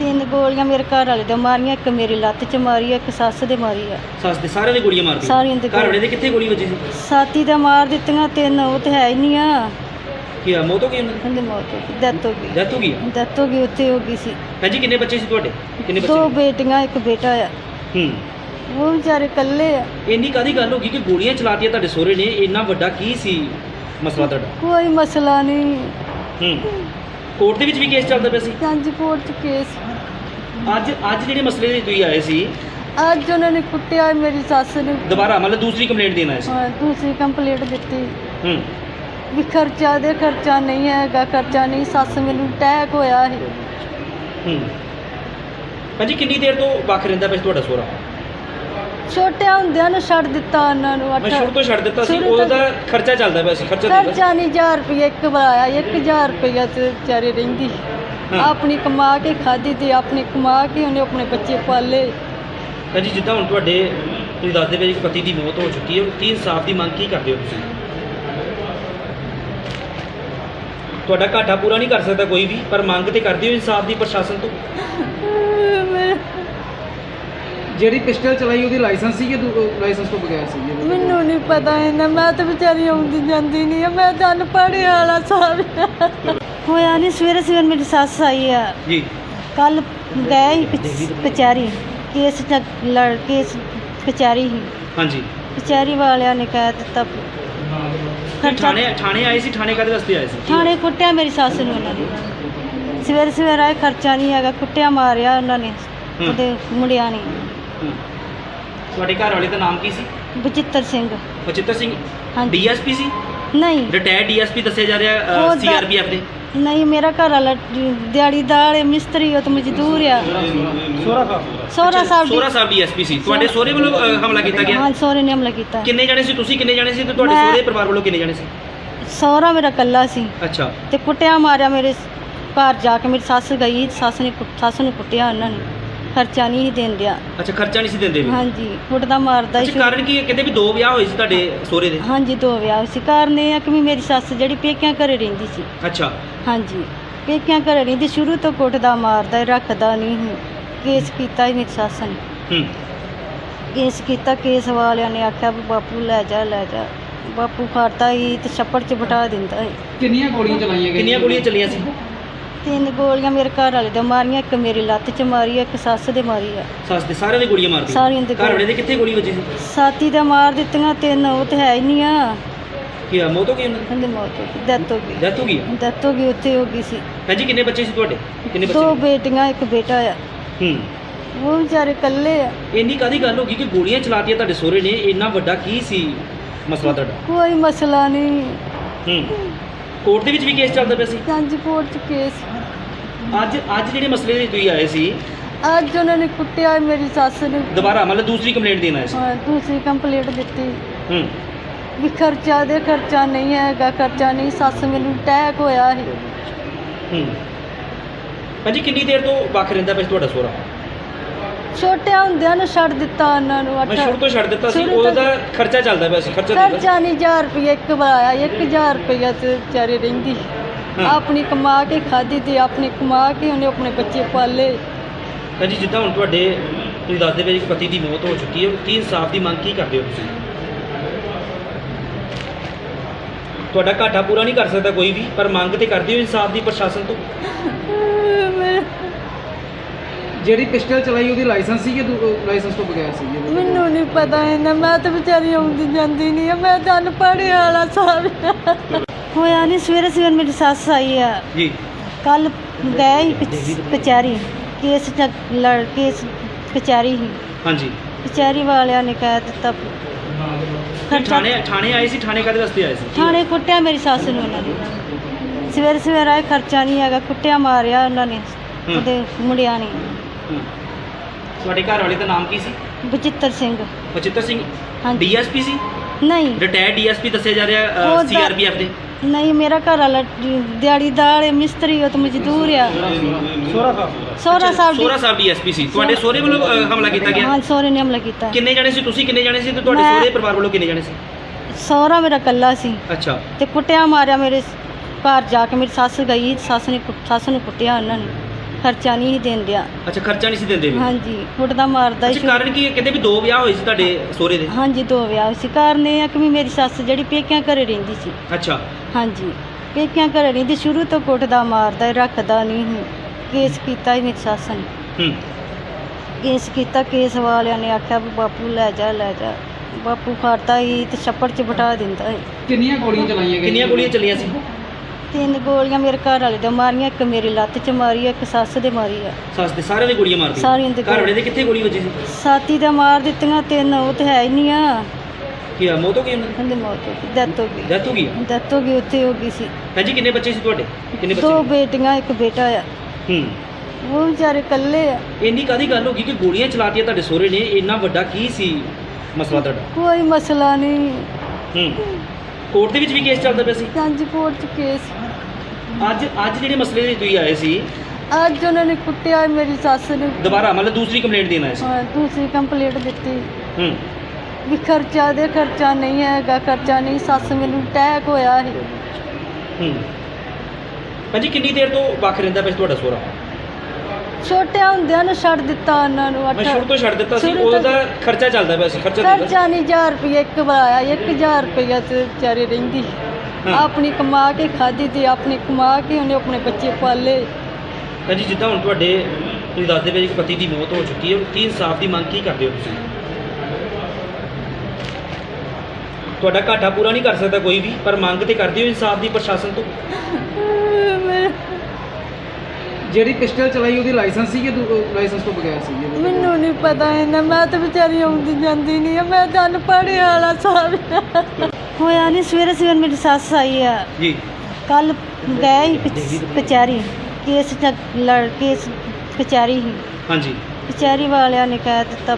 S1: ਤਿੰਨ ਗੋਲੀਆਂ ਮੇਰੇ ਘਰ ਵਾਲੇ ਦੇ ਮਾਰੀਆਂ ਇੱਕ ਮੇਰੀ ਲੱਤ 'ਚ ਮਾਰੀ ਆ, ਇੱਕ ਸੱਸ ਦੇ ਮਾਰੀ ਆ।
S2: ਸੱਸ ਦੇ ਸਾਰਿਆਂ ਦੇ ਗੋਲੀਆਂ ਮਾਰਦੀ
S1: ਸਾਰਿਆਂ ਦੇ
S2: ਘਰ ਵਾਲੇ ਦੇ ਕਿੱਥੇ ਗੋਲੀ ਵੱਜੀ ਸੀ?
S1: ਸਾਥੀ ਦਾ ਮਾਰ ਦਿੱਤੀਆਂ ਤਿੰਨ ਉਹ ਤੇ ਹੈ ਹੀ ਨਹੀਂ ਆ।
S2: ਕੀ ਆ ਮੌਤ ਹੋ ਗਈ ਉਹਨਾਂ ਦੀ?
S1: ਮੌਤ ਹੋ ਗਈ ਡੈਥ ਹੋ ਗਈ।
S2: ਡੈਥ ਹੋ ਗਈ ਆ?
S1: ਡੈਥ ਹੋ ਗਈ ਉੱਥੇ ਹੋ ਗਈ ਸੀ।
S2: ਭੈਣ ਜੀ ਕਿੰਨੇ ਬੱਚੇ ਸੀ ਤੁਹਾਡੇ? ਕਿੰਨੇ
S1: ਦੋ
S2: ਬੱਚੇ
S1: ਬੇਟੀਆਂ ਇੱਕ ਬੇਟਾ ਆ।
S2: ਹੂੰ।
S1: ਉਹ ਵਿਚਾਰੇ ਇਕੱਲੇ ਆ।
S2: ਇੰਨੀ ਕਾਦੀ ਗੱਲ ਹੋ ਗਈ ਕਿ ਗੋਲੀਆਂ ਚਲਾਤੀਆਂ ਤੁਹਾਡੇ ਸਹੁਰੇ ਨੇ? ਇੰਨਾ ਵੱਡਾ ਕੀ ਸੀ ਮਸਲਾ ਤੁਹਾਡਾ?
S1: ਕੋਈ ਮਸਲਾ ਨਹੀਂ।
S2: ਹੂੰ। ਕੋਰਟ ਦੇ ਵਿੱਚ ਵੀ ਕੇਸ ਚੱਲਦਾ ਪਿਆ ਸੀ?
S1: ਜੰਜ ਕੋਰਟ ਚ ਕੇਸ
S2: ਅੱਜ ਅੱਜ ਜਿਹੜੇ ਮਸਲੇ ਦੇ ਤੁਸੀਂ ਆਏ ਸੀ
S1: ਅੱਜ ਉਹਨਾਂ ਨੇ ਕੁੱਟਿਆ ਮੇਰੀ ਸੱਸ ਨੇ।
S2: ਦੁਬਾਰਾ ਮਤਲਬ ਦੂਸਰੀ ਕੰਪਲੇਂਟ ਦੇਣ ਆਏ ਸੀ?
S1: ਹਾਂ, ਦੂਸਰੀ ਕੰਪਲੀਟ ਦਿੱਤੀ।
S2: ਹੂੰ।
S1: ਵੀ ਖਰਚਾ ਦੇ ਖਰਚਾ ਨਹੀਂ ਹੈਗਾ ਖਰਚਾ ਨਹੀਂ ਸੱਸ ਮੈਨੂੰ ਅਟੈਕ ਹੋਇਆ ਸੀ।
S2: ਹੂੰ। ਭੈਣ ਜੀ ਕਿੰਨੀ ਦੇਰ ਤੋਂ ਵੱਖ ਰਹਿੰਦਾ ਪਿਆ ਸੀ ਤੁਹਾਡਾ ਸਹੁਰਾ?
S1: ਛੋਟਿਆਂ ਹੁੰਦਿਆਂ ਨੂੰ ਛੱਡ ਦਿੱਤਾ ਉਹਨਾਂ ਨੂੰ
S2: ਮੈਂ ਸ਼ੁਰੂ ਤੋਂ ਛੱਡ ਦਿੱਤਾ ਸੀ
S1: ਸ਼ੁਰੂ ਤੋਂ-
S2: ਉਹਦਾ ਖਰਚਾ ਚੱਲਦਾ ਪਿਆ ਸੀ ਖਰਚਾ ਦਿੰਦਾ ਸੀ
S1: ਖਰਚਾ ਨਹੀਂ 1000 ਰੁਪਏ ਇੱਕ ਵਾਰ ਆਇਆ 1000 ਰੁਪਏ ਤੇ ਵਿਚਾਰੇ ਰਹਿੰਦੀ। ਆਪਣੀ ਕਮਾ ਕੇ ਖਾਦੀ ਤੇ ਆਪਣੀ ਕਮਾ ਕੇ ਉਹਨੇ ਆਪਣੇ ਬੱਚੇ ਪਾਲੇ।
S2: ਜੀ ਜਿੱਦਾਂ ਹੁਣ ਤੁਹਾਡੇ ਤੁਸੀਂ ਦੱਸਦੇ ਪਏ ਜੀ ਕਿ ਪਤੀ ਦੀ ਮੌਤ ਹੋ ਚੁੱਕੀ ਹੈ ਕੀ ਇਨਸਾਫ ਦੀ ਮੰਗ ਕੀ ਕਰਦੇ ਹੋ ਤੁਸੀਂ? ਤੁਹਾਡਾ ਘਾਟਾ ਪੂਰਾ ਨਹੀਂ ਕਰ ਸਕਦਾ ਕੋਈ ਵੀ ਪਰ ਮੰਗ ਤੇ ਕਰਦੇ ਹੋ ਇਨਸਾਫ ਦੀ ਪ੍ਰਸ਼ਾਸਨ ਤੋਂ?
S1: ਮੈਂ-
S3: ਜਿਹੜੀ ਪਿਸਟਲ ਚਲਾਈ ਉਹਦੀ ਲਾਇਸੈਂਸ ਸੀ ਕਿ ਲਾਇਸੈਂਸ ਤੋਂ ਬਗੈਰ ਸੀ ਜੀ
S1: ਮੈਨੂੰ ਨਹੀਂ ਪਤਾ ਇਹਨਾਂ ਮੈਂ ਤਾਂ ਵਿਚਾਰੀ ਆਉਂਦੀ ਜਾਂਦੀ ਨਹੀਂ ਆ ਮੈਂ ਤਾਂ ਅਨਪੜ੍ਹ ਵਾਲਾ ਸਾਹਿਬ ਹੋਇਆ ਨਹੀਂ ਸਵੇਰੇ ਸਵੇਰੇ ਮੇਰੀ ਸੱਸ ਆਈ ਆ।
S2: ਜੀ।
S1: ਕੱਲ ਗਏ ਸੀ ਕਚਹਿਰੀ ਕੇਸ ਚ ਲੜ ਕੇਸ ਕਚਹਿਰੀ ਸੀ।
S2: ਹਾਂਜੀ।
S1: ਕਚਹਿਰੀ ਵਾਲਿਆਂ ਨੇ ਕਹਿ ਦਿੱਤਾ।
S2: ਥਾਣੇ ਥਾਣੇ ਆਏ ਸੀ? ਥਾਣੇ ਕਾਦੇ ਵਾਸਤੇ ਆਏ ਸੀ?
S1: ਥਾਣੇ ਕੁੱਟਿਆ ਮੇਰੀ ਸੱਸ ਨੂੰ ਉਹਨਾਂ ਨੇ। ਸਵੇਰੇ ਸਵੇਰੇ ਆਏ ਖਰਚਾ ਨਹੀਂ ਹੈਗਾ। ਕੁੱਟਿਆ ਮਾਰਿਆ ਉਹਨਾਂ ਨੇ।
S2: ਹੂੰ।
S1: ਉਹਦੇ ਮੁੰਡਿਆਂ ਨੇ।
S2: ਹੂੰ। ਤੁਹਾਡੇ ਘਰ ਵਾਲੇ ਦਾ ਨਾਮ ਕੀ ਸੀ?
S1: ਬਚਿੱਤਰ ਸਿੰਘ।
S2: ਬਚਿੱਤਰ ਸਿੰਘ?
S1: ਹਾਂਜੀ।
S2: ਡੀਐਸਪੀ ਸੀ?
S1: ਨਹੀਂ।
S2: ਰਿਟਾਇਰਡ ਡੀਐਸਪੀ ਦੱਸਿਆ ਜਾ ਰਿਹਾ ਸੀਆਰਪੀਐਫ ਦੇ।
S1: ਨਹੀਂ ਮੇਰਾ ਘਰ ਵਾਲਾ ਦਿਹਾੜੀਦਾਰ ਹੈ ਮਿਸਤਰੀ ਉਹ ਤੇ ਮਜ਼ਦੂਰ ਆ।
S2: ਸੋਹਰਾ ਸਾਹਿਬ।
S1: ਸੋਹਰਾ ਸਾਹਿਬ
S2: ਸੋਹਰਾ ਸਾਹਿਬ ਡੀਐਸਪੀ ਸੀ। ਤੁਹਾਡੇ ਸੋਹਰੇ ਵੱਲੋਂ ਅ, ਹਮਲਾ ਕੀਤਾ ਗਿਆ?
S1: ਹਾਂ ਸੋਹਰੇ ਨੇ ਹਮਲਾ ਕੀਤਾ।
S2: ਕਿੰਨੇ ਜਣੇ ਸੀ? ਤੁਸੀਂ ਕਿੰਨੇ ਜਣੇ ਸੀ ਤੇ ਤੁਹਾਡੇ
S1: ਮੈਂ-
S2: ਸੋਹਰੇ ਪਰਿਵਾਰ ਵੱਲੋਂ ਕਿੰਨੇ ਜਣੇ ਸੀ?
S1: ਸੋਹਰਾ ਮੇਰਾ ਕੱਲਾ ਸੀ।
S2: ਅੱਛਾ।
S1: ਤੇ ਕੁੱਟਿਆ ਮਾਰਿਆ ਮੇਰੇ ਘਰ ਜਾ ਕੇ ਮੇਰੀ ਸੱਸ ਗਈ ਸੱਸ ਨੇ ਸੱਸ ਨੂੰ ਕੁੱਟਿਆ ਉਹਨਾਂ ਨੇ। ਖਰਚਾ ਨਹੀਂ ਸੀ ਦੇਣ ਦਿਆ
S2: ਅੱਛਾ ਖਰਚਾ ਨਹੀਂ ਸੀ ਦਿੰਦੇ ਵੀ?
S1: ਹਾਂਜੀ ਕੁੱਟਦਾ ਮਾਰਦਾ
S2: ਅੱਛਾ
S1: ਸੀ।
S2: ਕਾਰਨ ਕੀ ਹੈ? ਕਿਤੇ ਵੀ ਦੋ ਵਿਆਹ ਹੋਏ ਸੀ ਤੁਹਾਡੇ ਸੋਹਰੇ ਦੇ।
S1: ਹਾਂਜੀ ਦੋ ਵਿਆਹ ਸੀ। ਕਾਰਨ ਇਹ ਆ ਕਿ ਵੀ ਮੇਰੀ ਸੱਸ ਜਿਹੜੀ ਪੇਕਿਆਂ ਘਰੇ ਰਹਿੰਦੀ ਸੀ।
S2: ਅੱਛਾ।
S1: ਹਾਂਜੀ ਪੇਕਿਆਂ ਘਰੇ ਰਹਿੰਦੀ ਸ਼ੁਰੂ ਤੋਂ ਕੁੱਟਦਾ ਮਾਰਦਾ ਰੱਖਦਾ ਨਹੀਂ ਸੀ। ਕੇਸ ਕੀਤਾ ਹੀ ਮੇਰੀ ਸੱਸ ਨੇ।
S2: ਹੂੰ।
S1: ਕੇਸ ਕੀਤਾ ਕੇਸ ਵਾਲਿਆਂ ਨੇ ਆਖਿਆ ਵੀ ਬਾਪੂ ਲੈ ਜਾ ਲੈ ਜਾ। ਬਾਪੂ ਖੜਦਾ ਹੀ ਤੇ ਛੱਪੜ 'ਚ ਬਿਠਾ ਦਿੰਦਾ ਸੀ।
S3: ਕਿੰਨੀਆਂ ਗੋਲੀਆਂ ਚਲਾਈਆਂ ਗਈਆਂ?
S2: ਕਿੰਨੀਆਂ ਗੋਲੀਆਂ ਚੱਲੀਆਂ ਸੀ?
S1: ਤਿੰਨ ਗੋਲੀਆਂ ਮੇਰੇ ਘਰ ਵਾਲੇ ਦੇ ਮਾਰੀਆਂ ਇੱਕ ਮੇਰੀ ਲੱਤ 'ਚ ਮਾਰੀ ਆ, ਇੱਕ ਸੱਸ ਦੇ ਮਾਰੀ ਆ।
S2: ਸੱਸ ਦੇ ਸਾਰਿਆਂ ਦੇ ਗੋਲੀਆਂ ਮਾਰਦੀ
S1: ਸਾਰਿਆਂ ਦੇ
S2: ਘਰ ਵਾਲੇ ਦੇ ਕਿੱਥੇ ਗੋਲੀ ਵੱਜੀ ਸੀ?
S1: ਸਾਥੀ ਦਾ ਮਾਰ ਦਿੱਤੀਆਂ ਤਿੰਨ ਉਹ ਤੇ ਹੈ ਹੀ ਨਹੀਂ ਆ।
S2: ਕੀ ਆ ਮੌਤ ਹੋ ਗਈ ਉਹਨਾਂ
S1: ਉਹਦੀ ਮੌਤ ਹੋ ਗਈ ਡੈਥ ਹੋ ਗਈ।
S2: ਦੀ ਡੈਥ ਹੋ ਗਈ ਆ?
S1: ਡੈਥ ਹੋ ਗਈ ਉੱਥੇ ਹੋ ਗਈ ਸੀ।
S2: ਭੈਣ ਜੀ ਕਿੰਨੇ ਬੱਚੇ ਸੀ ਤੁਹਾਡੇ? ਕਿੰਨੇ
S1: ਦੋ
S2: ਬੱਚੇ
S1: ਬੇਟੀਆਂ ਇੱਕ ਬੇਟਾ ਆ।
S2: ਹੂੰ।
S1: ਉਹ ਵਿਚਾਰੇ ਇਕੱਲੇ ਆ।
S2: ਇੰਨੀ ਕਾਦੀ ਗੱਲ ਹੋ ਗਈ ਕਿ ਗੋਲੀਆਂ ਚਲਾਤੀਆਂ ਤੁਹਾਡੇ ਸਹੁਰੇ ਨੇ? ਇੰਨਾ ਵੱਡਾ ਕੀ ਸੀ ਮਸਲਾ ਤੁਹਾਡਾ?
S1: ਕੋਈ ਮਸਲਾ ਨਹੀਂ।
S2: ਹੂੰ। ਕੋਰਟ ਦੇ ਵਿੱਚ ਵੀ ਕੇਸ ਚੱਲਦਾ ਪਿਆ ਸੀ?
S1: ਜੰਜ ਕੋਰਟ ਚ ਕੇਸ।
S2: ਅੱਜ ਅੱਜ ਜਿਹੜੇ ਮਸਲੇ ਦੇ ਤੁਸੀਂ ਆਏ ਸੀ?
S1: ਅੱਜ ਉਹਨਾਂ ਨੇ ਕੁੱਟਿਆ ਮੇਰੀ ਸੱਸ ਨੇ।
S2: ਦੁਬਾਰਾ ਮਤਲਬ ਦੂਸਰੀ ਕੰਪਲੇਂਟ ਦੇਣ ਆਏ ਸੀ?
S1: ਹਾਂ, ਦੂਸਰੀ ਕੰਪਲੀਟ ਦਿੱਤੀ।
S2: ਹੂੰ।
S1: ਵੀ ਖਰਚਾ ਦੇ ਖਰਚਾ ਨਹੀਂ ਹੈਗਾ ਖਰਚਾ ਨਹੀਂ। ਸੱਸ ਮੈਨੂੰ ਅਟੈਕ ਹੋਇਆ ਸੀ।
S2: ਹੂੰ। ਭੈਣ ਜੀ ਕਿੰਨੀ ਦੇਰ ਤੋਂ ਵੱਖ ਰਹਿੰਦਾ ਪਿਆ ਸੀ ਤੁਹਾਡਾ ਸਹੁਰਾ?
S1: ਛੋਟਿਆਂ ਹੁੰਦਿਆਂ ਨੂੰ ਛੱਡ ਦਿੱਤਾ ਉਹਨਾਂ ਨੂੰ
S2: ਮੈਂ ਸ਼ੁਰੂ ਤੋਂ ਛੱਡ ਦਿੱਤਾ ਸੀ
S1: ਸ਼ੁਰੂ ਤੋਂ-
S2: ਉਹਦਾ ਖਰਚਾ ਚੱਲਦਾ ਪਿਆ ਸੀ ਖਰਚਾ ਸੀ।
S1: ਖਰਚਾ ਨਹੀਂ 1000 ਰੁਪਏ ਇੱਕ ਵਾਰ ਆਇਆ 1000 ਰੁਪਏ ਤੇ ਵਿਚਾਰੇ ਰਹਿੰਦੀ
S2: ਹਾਂ।
S1: ਆਪਣੀ ਕਮਾ ਕੇ ਖਾਦੀ ਤੇ ਆਪਣੀ ਕਮਾ ਕੇ ਉਹਨੇ ਆਪਣੇ ਬੱਚੇ ਪਾਲੇ
S2: ਜੀ ਜਿੱਦਾਂ ਹੁਣ ਤੁਹਾਡੇ ਤੁਸੀਂ ਦੱਸਦੇ ਪਏ ਜੀ ਕਿ ਪਤੀ ਦੀ ਮੌਤ ਹੋ ਚੁੱਕੀ ਹੈ ਕੀ ਇਨਸਾਫ ਦੀ ਮੰਗ ਕੀ ਕਰਦੇ ਹੋ ਤੁਸੀਂ ਤੁਹਾਡਾ ਘਾਟਾ ਪੂਰਾ ਨਹੀਂ ਕਰ ਸਕਦਾ ਕੋਈ ਵੀ ਪਰ ਮੰਗ ਤੇ ਕਰਦੇ ਹੋ ਇਨਸਾਫ ਦੀ ਪ੍ਰਸ਼ਾਸਨ ਤੋਂ
S1: ਮੈਂ-
S3: ਜਿਹੜੀ ਪਿਸਟਲ ਚਲਾਈ ਉਹਦੀ ਲਾਇਸੈਂਸ ਸੀ ਕਿ ਲਾਇਸੈਂਸ ਤੋਂ ਬਗੈਰ ਸੀ
S1: ਮੈਨੂੰ ਨਹੀਂ ਪਤਾ ਇਹਨਾਂ ਮੈਂ ਤਾਂ ਵਿਚਾਰੀ ਆਉਂਦੀ ਜਾਂਦੀ ਨਹੀਂ ਆ ਮੈਂ ਤਾਂ ਅਨਪੜ੍ਹ ਵਾਲਾ ਸਾਹਿਬ ਹੋਇਆ ਨਹੀਂ ਸਵੇਰੇ ਸਵੇਰੇ ਮੇਰੀ ਸੱਸ ਆਈ ਆ।
S2: ਜੀ।
S1: ਕੱਲ ਗਏ ਸੀ ਕਚਹਿਰੀ। ਕੇਸ ਚ ਲੜ ਕੇਸ ਕਚਹਿਰੀ ਸੀ।
S2: ਹਾਂਜੀ।
S1: ਕਚਹਿਰੀ ਵਾਲਿਆਂ ਨੇ ਕਹਿ ਦਿੱਤਾ। ਖਰਚਾ
S2: ਥਾਣੇ ਥਾਣੇ ਆਏ ਸੀ? ਥਾਣੇ ਕਾਦੇ ਵਾਸਤੇ ਆਏ ਸੀ?
S1: ਥਾਣੇ ਕੁੱਟਿਆ ਮੇਰੀ ਸੱਸ ਨੂੰ ਉਹਨਾਂ ਨੇ। ਸਵੇਰੇ ਸਵੇਰੇ ਆਏ ਖਰਚਾ ਨਹੀਂ ਹੈਗਾ ਕੁੱਟਿਆ ਮਾਰਿਆ ਉਹਨਾਂ ਨੇ। ਉਹਦੇ ਮੁੰਡਿਆਂ ਨੇ।
S2: ਤੁਹਾਡੇ ਘਰ ਵਾਲੇ ਦਾ ਨਾਮ ਕੀ ਸੀ?
S1: ਬਚਿੱਤਰ ਸਿੰਘ।
S2: ਬਚਿੱਤਰ ਸਿੰਘ?
S1: ਹਾਂਜੀ।
S2: ਡੀਐਸਪੀ ਸੀ?
S1: ਨਹੀਂ।
S2: ਰਿਟਾਇਰਡ ਡੀਐਸਪੀ ਦੱਸਿਆ ਜਾ ਰਿਹਾ ਸੀਆਰਪੀਐਫ ਦੇ।
S1: ਨਹੀਂ ਮੇਰਾ ਘਰ ਵਾਲਾ ਦਿਹਾੜੀਦਾਰ ਹੈ ਮਿਸਤਰੀ ਉਹ ਤੇ ਮਜ਼ਦੂਰ ਆ।
S2: ਸੋਹਰਾ ਸਾਹਿਬ।
S1: ਸੋਹਰਾ ਸਾਹਿਬ
S2: ਡੀਐਸਪੀ ਸੀ। ਤੁਹਾਡੇ ਸੋਹਰੇ ਵੱਲੋਂ ਅ, ਹਮਲਾ ਕੀਤਾ ਗਿਆ?
S1: ਹਾਂ ਸੋਹਰੇ ਨੇ ਹਮਲਾ ਕੀਤਾ।
S2: ਕਿੰਨੇ ਜਣੇ ਸੀ? ਤੁਸੀਂ ਕਿੰਨੇ ਜਣੇ ਸੀ ਤੇ ਤੁਹਾਡੇ
S1: ਮੈਂ-
S2: ਸੋਹਰੇ ਪਰਿਵਾਰ ਵੱਲੋਂ ਕਿੰਨੇ ਜਣੇ ਸੀ?
S1: ਸੋਹਰਾ ਮੇਰਾ ਕੱਲਾ ਸੀ।
S2: ਅੱਛਾ।
S1: ਤੇ ਕੁੱਟਿਆ ਮਾਰਿਆ ਮੇਰੇ ਘਰ ਜਾ ਕੇ ਮੇਰੀ ਸੱਸ ਗਈ ਸੱਸ ਨੇ ਕੁੱਟ- ਸੱਸ ਨੂੰ ਕੁੱਟਿਆ ਉਹਨਾਂ ਨੇ। ਖਰਚਾ ਨਹੀਂ ਸੀ ਦੇਣ ਦਿਆ।
S2: ਅੱਛਾ ਖਰਚਾ ਨਹੀਂ ਸੀ ਦਿੰਦੇ ਵੀ?
S1: ਹਾਂਜੀ ਕੁੱਟਦਾ ਮਾਰਦਾ
S2: ਅੱਛਾ
S1: ਸੀ।
S2: ਕਾਰਨ ਕੀ ਹੈ? ਕਿਤੇ ਵੀ ਦੋ ਵਿਆਹ ਹੋਏ ਸੀ ਤੁਹਾਡੇ ਸੋਹਰੇ ਦੇ?
S1: ਹਾਂਜੀ ਦੋ ਵਿਆਹ ਸੀ। ਕਾਰਨ ਇਹ ਆ ਕਿ ਵੀ ਮੇਰੀ ਸੱਸ ਜਿਹੜੀ ਪੇਕਿਆਂ ਘਰੇ ਰਹਿੰਦੀ ਸੀ।
S2: ਅੱਛਾ।
S1: ਹਾਂਜੀ ਪੇਕਿਆਂ ਘਰੇ ਨਹੀਂ ਦੀ ਸ਼ੁਰੂ ਤੋਂ ਕੁੱਟਦਾ ਮਾਰਦਾ ਰੱਖਦਾ ਨਹੀਂ ਸੀ। ਕੇਸ ਕੀਤਾ ਹੀ ਮੇਰੀ ਸੱਸ ਨੇ।
S2: ਹੂੰ।
S1: ਕੇਸ ਕੀਤਾ ਕੇਸ ਵਾਲਿਆਂ ਨੇ ਆਖਿਆ ਵੀ ਬਾਪੂ ਲੈ ਜਾ ਲੈ ਜਾ। ਬਾਪੂ ਫੜਦਾ ਹੀ ਤੇ ਛੱਪੜ 'ਚ ਬਿਠਾ ਦਿੰਦਾ ਸੀ।
S3: ਕਿੰਨੀਆਂ ਗੋਲੀਆਂ ਚਲਾਈਆਂ ਗਈਆਂ?
S2: ਕਿੰਨੀਆਂ ਗੋਲੀਆਂ ਚੱਲੀਆਂ ਸੀ?
S1: ਤਿੰਨ ਗੋਲੀਆਂ ਮੇਰੇ ਘਰ ਵਾਲੇ ਦੇ ਮਾਰੀਆਂ ਇੱਕ ਮੇਰੀ ਲੱਤ 'ਚ ਮਾਰੀ ਆ ਇੱਕ ਸੱਸ ਦੇ ਮਾਰੀ ਆ।
S2: ਸੱਸ ਦੇ ਸਾਰਿਆਂ ਦੇ ਗੋਲੀਆਂ ਮਾਰਦੀ
S1: ਸਾਰਿਆਂ ਦੇ
S2: ਘਰ ਵਾਲੇ ਦੇ ਕਿੱਥੇ ਗੋਲੀ ਵੱਜੀ ਸੀ?
S1: ਸਾਥੀ ਦਾ ਮਾਰ ਦਿੱਤੀਆਂ ਤਿੰਨ ਉਹ ਤੇ ਹੈ ਹੀ ਨਹੀਂ ਆ।
S2: ਕੀ ਆ ਮੌਤ ਹੋ ਗਈ ਉਹਨਾਂ
S1: ਕਹਿੰਦੇ ਮੌਤ ਹੋ ਗਈ ਡੈਥ ਹੋ ਗਈ।
S2: ਡੈਥ ਹੋ ਗਈ ਆ?
S1: ਡੈਥ ਹੋ ਗਈ ਉੱਥੇ ਹੋ ਗਈ ਸੀ।
S2: ਭੈਣ ਜੀ ਕਿੰਨੇ ਬੱਚੇ ਸੀ ਤੁਹਾਡੇ? ਕਿੰਨੇ
S1: ਦੋ
S2: ਬੱਚੇ
S1: ਬੇਟੀਆਂ ਇੱਕ ਬੇਟਾ ਆ।
S2: ਹੂੰ।
S1: ਉਹ ਵਿਚਾਰੇ ਇਕੱਲੇ ਆ।
S2: ਇੰਨੀ ਕਾਦੀ ਗੱਲ ਹੋ ਗਈ ਕਿ ਗੋਲੀਆਂ ਚਲਾਤੀਆਂ ਤੁਹਾਡੇ ਸਹੁਰੇ ਨੇ? ਇੰਨਾ ਵੱਡਾ ਕੀ ਸੀ ਮਸਲਾ ਤੁਹਾਡਾ?
S1: ਕੋਈ ਮਸਲਾ ਨਹੀਂ।
S2: ਹੂੰ। ਕੋਰਟ ਦੇ ਵਿੱਚ ਵੀ ਕੇਸ ਚੱਲਦਾ ਪਿਆ ਸੀ?
S1: ਕੰਜ ਕੋਰਟ ਚ ਕੇਸ।
S2: ਅੱਜ ਅੱਜ ਜਿਹੜੇ ਮਸਲੇ ਦੇ ਤੁਸੀਂ ਆਏ ਸੀ?
S1: ਅੱਜ ਉਹਨਾਂ ਨੇ ਕੁੱਟਿਆ ਮੇਰੀ ਸੱਸ ਨੇ।
S2: ਦੁਬਾਰਾ ਮਤਲਬ ਦੂਸਰੀ ਕੰਪਲੇਂਟ ਦੇਣ ਆਏ ਸੀ?
S1: ਹਾਂ, ਦੂਸਰੀ ਕੰਪਲੀਟ ਦਿੱਤੀ।
S2: ਹੂੰ।
S1: ਵੀ ਖਰਚਾ ਦੇ ਖਰਚਾ ਨਹੀਂ ਹੈਗਾ ਖਰਚਾ ਨਹੀਂ ਸੱਸ ਮੈਨੂੰ ਅਟੈਕ ਹੋਇਆ ਸੀ।
S2: ਹੂੰ। ਭੈਣ ਜੀ ਕਿੰਨੀ ਦੇਰ ਤੋਂ ਵੱਖ ਰਹਿੰਦਾ ਪਿਆ ਸੀ ਤੁਹਾਡਾ ਸਹੁਰਾ?
S1: ਛੋਟਿਆਂ ਹੁੰਦਿਆਂ ਨੂੰ ਛੱਡ ਦਿੱਤਾ ਉਹਨਾਂ ਨੂੰ
S2: ਮੈਂ ਸ਼ੁਰੂ ਤੋਂ ਛੱਡ ਦਿੱਤਾ ਸੀ
S1: ਸ਼ੁਰੂ ਤੋਂ-
S2: ਉਹਦਾ ਖਰਚਾ ਚੱਲਦਾ ਪਿਆ ਸੀ ਖਰਚਾ ਸੀ।
S1: ਖਰਚਾ ਨਹੀਂ 1000 ਰੁਪਏ ਇੱਕ ਵਾਰ ਆਇਆ 1000 ਰੁਪਏ ਤੇ ਵਿਚਾਰੇ ਰਹਿੰਦੀ।
S2: ਹਾਂ।
S1: ਆਪਣੀ ਕਮਾ ਕੇ ਖਾਦੀ ਤੇ ਆਪਣੀ ਕਮਾ ਕੇ ਉਹਨੇ ਆਪਣੇ ਬੱਚੇ ਪਾਲੇ।
S2: ਜੀ ਜਿੱਦਾਂ ਹੁਣ ਤੁਹਾਡੇ ਤੁਸੀਂ ਦੱਸਦੇ ਪਏ ਜੀ ਕਿ ਪਤੀ ਦੀ ਮੌਤ ਹੋ ਚੁੱਕੀ ਹੈ ਕੀ ਇਨਸਾਫ ਦੀ ਮੰਗ ਕੀ ਕਰਦੇ ਹੋ ਤੁਸੀਂ? ਤੁਹਾਡਾ ਘਾਟਾ ਪੂਰਾ ਨਹੀਂ ਕਰ ਸਕਦਾ ਕੋਈ ਵੀ ਪਰ ਮੰਗ ਤੇ ਕਰਦੇ ਹੋ ਇਨਸਾਫ ਦੀ ਪ੍ਰਸ਼ਾਸਨ ਤੋਂ?
S3: ਜਿਹੜੀ ਪਿਸਟਲ ਚਲਾਈ ਉਹਦੀ ਲਾਇਸੈਂਸ ਸੀ ਕਿ ਲਾਇਸੈਂਸ ਤੋਂ ਬਗੈਰ ਸੀ ਇਹ?
S1: ਮੈਨੂੰ ਨਹੀਂ ਪਤਾ ਇਹਨਾਂ ਮੈਂ ਤਾਂ ਵਿਚਾਰੀ ਆਉਂਦੀ ਜਾਂਦੀ ਨਹੀਂ ਆ ਮੈਂ ਤਾਂ ਅਨਪੜ੍ਹ ਵਾਲਾ ਸਾਹਿਬ ਹੋਇਆ ਨਹੀਂ ਸਵੇਰੇ ਸਵੇਰੇ ਮੇਰੀ ਸੱਸ ਆਈ ਆ।
S2: ਜੀ।
S1: ਕੱਲ ਗਏ ਸੀ ਕਚਹਿਰੀ ਕੇਸ ਚ ਲੜ ਕੇਸ ਕਚਹਿਰੀ ਸੀ।
S2: ਹਾਂਜੀ।
S1: ਕਚਹਿਰੀ ਵਾਲਿਆਂ ਨੇ ਕਹਿ ਦਿੱਤਾ।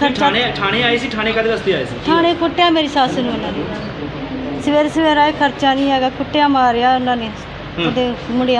S1: ਖਰਚਾ
S2: ਥਾਣੇ ਥਾਣੇ ਆਏ ਸੀ ਥਾਣੇ ਕਾਦੇ ਵਾਸਤੇ ਆਏ ਸੀ?
S1: ਥਾਣੇ ਕੁੱਟਿਆ ਮੇਰੀ ਸੱਸ ਨੂੰ ਉਹਨਾਂ ਨੇ। ਸਵੇਰੇ ਸਵੇਰੇ ਆਏ ਖਰਚਾ ਨਹੀਂ ਹੈਗਾ ਕੁੱਟਿਆ ਮਾਰਿਆ ਉਹਨਾਂ ਨੇ।
S2: ਹੂੰ।
S1: ਉਹਦੇ ਮੁੰਡਿਆਂ